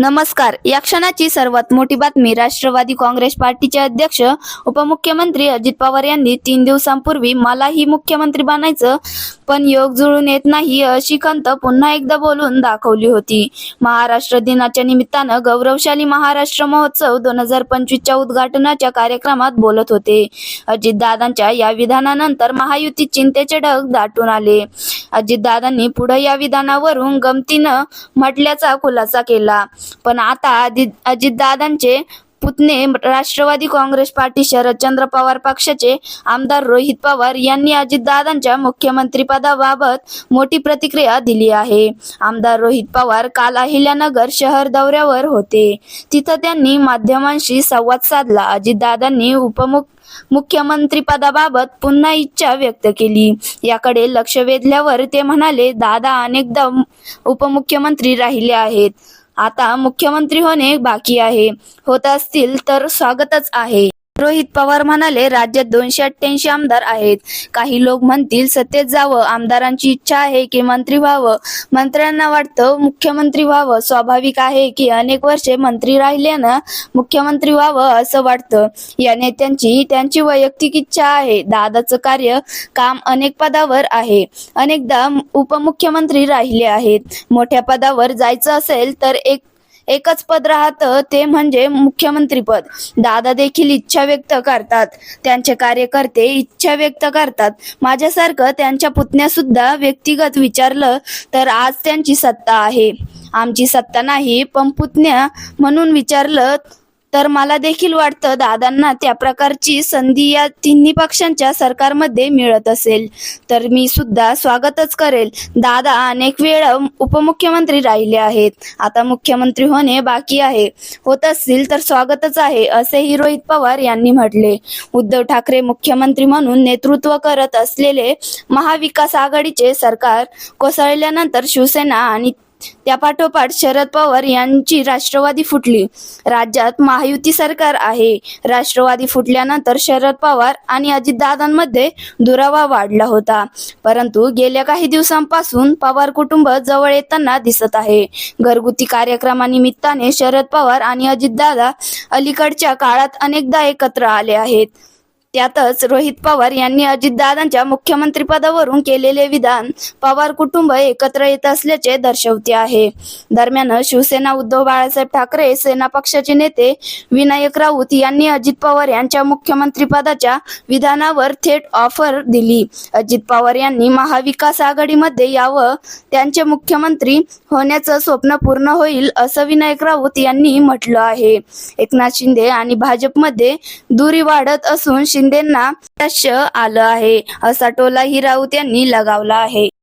नमस्कार. या क्षणाची सर्वात मोठी बातमी राष्ट्रवादी काँग्रेस पार्टीचे अध्यक्ष उपमुख्यमंत्री अजित पवार यांनी तीन दिवसांपूर्वी मलाही मुख्यमंत्री बनायचं पण योग जुळून येत नाही अशी खंत पुन्हा एकदा बोलून दाखवली होती. महाराष्ट्र दिनाच्या निमित्तानं गौरवशाली महाराष्ट्र महोत्सव दोन हजार पंचवीसच्या उद्घाटनाच्या कार्यक्रमात बोलत होते. अजितदादांच्या या विधानानंतर महायुती चिंतेचे ढग दाटून आले. अजितदादांनी पुढे या विधानावरून गमतीनं म्हटल्याचा खुलासा केला. पण आता अजितदादांचे पुतणे राष्ट्रवादी काँग्रेस पार्टी शरदचंद्र पवार पक्षाचे आमदार रोहित पवार यांनी अजितदादांच्या मुख्यमंत्रीपदाबाबत मोठी प्रतिक्रिया दिली आहे. आमदार रोहित पवार काल अहिल्यानगर शहर दौऱ्यावर होते. तिथं त्यांनी माध्यमांशी संवाद साधला. अजितदादांनी उपमुख मुख्यमंत्रीपदाबाबत पुन्हा इच्छा व्यक्त केली. याकडे लक्ष वेधल्यावर ते म्हणाले दादा अनेकदा उपमुख्यमंत्री राहिले आहेत. आता मुख्यमंत्री होणे बाकी आहे. होत असतील तर स्वागतच आहे. रोहित पवार म्हणाले राज्यात दोनशे अठ्ठ्याऐंशी आमदार आहेत. काही लोक म्हणतील सत्तेत जावं. आमदारांची इच्छा आहे की मंत्री व्हावं. मंत्र्यांना वाटतं मुख्यमंत्री व्हावं. स्वाभाविक आहे की अनेक वर्षे मंत्री राहिल्यानं मुख्यमंत्री व्हावं असं वाटतं. या नेत्यांची त्यांची वैयक्तिक इच्छा आहे. दादाचं कार्य काम अनेक पदावर आहे. अनेकदा उपमुख्यमंत्री राहिले आहेत. मोठ्या पदावर जायचं असेल तर एक एकच पद राहतं ते म्हणजे मुख्यमंत्रीपद दादा देखील इच्छा व्यक्त करतात. त्यांचे कार्यकर्ते इच्छा व्यक्त करतात. माझ्यासारखं त्यांच्या पुतण्या सुद्धा व्यक्तिगत विचारलं तर आज त्यांची सत्ता आहे. आमची सत्ता नाही पण पुतण्या म्हणून विचारलं तर मला देखील वाटतं दादांना त्या प्रकारची संधी या तिन्ही पक्षांच्या सरकारमध्ये मिळत असेल. तर मी सुद्धा स्वागतच करेल. दादा अनेक वेळा उपमुख्यमंत्री राहिले आहेत. आता मुख्यमंत्री होणे बाकी आहे. होत असतील तर स्वागतच आहे असेही रोहित पवार यांनी म्हटले. उद्धव ठाकरे मुख्यमंत्री म्हणून नेतृत्व करत असलेले महाविकास आघाडीचे सरकार कोसळल्यानंतर शिवसेना आणि त्यापाठोपाठ शरद पवार यांची राष्ट्रवादी फुटली. राज्यात महायुती सरकार आहे. राष्ट्रवादी फुटल्यानंतर शरद पवार आणि अजितदादांमध्ये दुरावा वाढला होता. परंतु गेल्या काही दिवसांपासून पवार कुटुंब जवळ येताना दिसत आहे. घरगुती कार्यक्रमानिमित्ताने शरद पवार आणि अजितदादा अलीकडच्या काळात अनेकदा एकत्र आले आहेत. त्यातच रोहित पवार यांनी अजितदादांच्या मुख्यमंत्रीपदावरून केलेले विधान पवार कुटुंब एकत्र येत असल्याचे दर्शवते आहे. दरम्यान शिवसेना उद्धव बाळासाहेब ठाकरे सेना पक्षाचे नेते विनायक राऊत यांनी अजित पवार यांच्या मुख्यमंत्रीपदाच्या विधानावर थेट ऑफर दिली. अजित पवार यांनी महाविकास आघाडीमध्ये यावं त्यांचे मुख्यमंत्री होण्याचं स्वप्न पूर्ण होईल असं विनायक राऊत यांनी म्हटलं आहे. एकनाथ शिंदे आणि भाजपमध्ये दुरी वाढत असून शिंदेना आलं आहे. असा टोलाही राऊत यांनी लगावला आहे.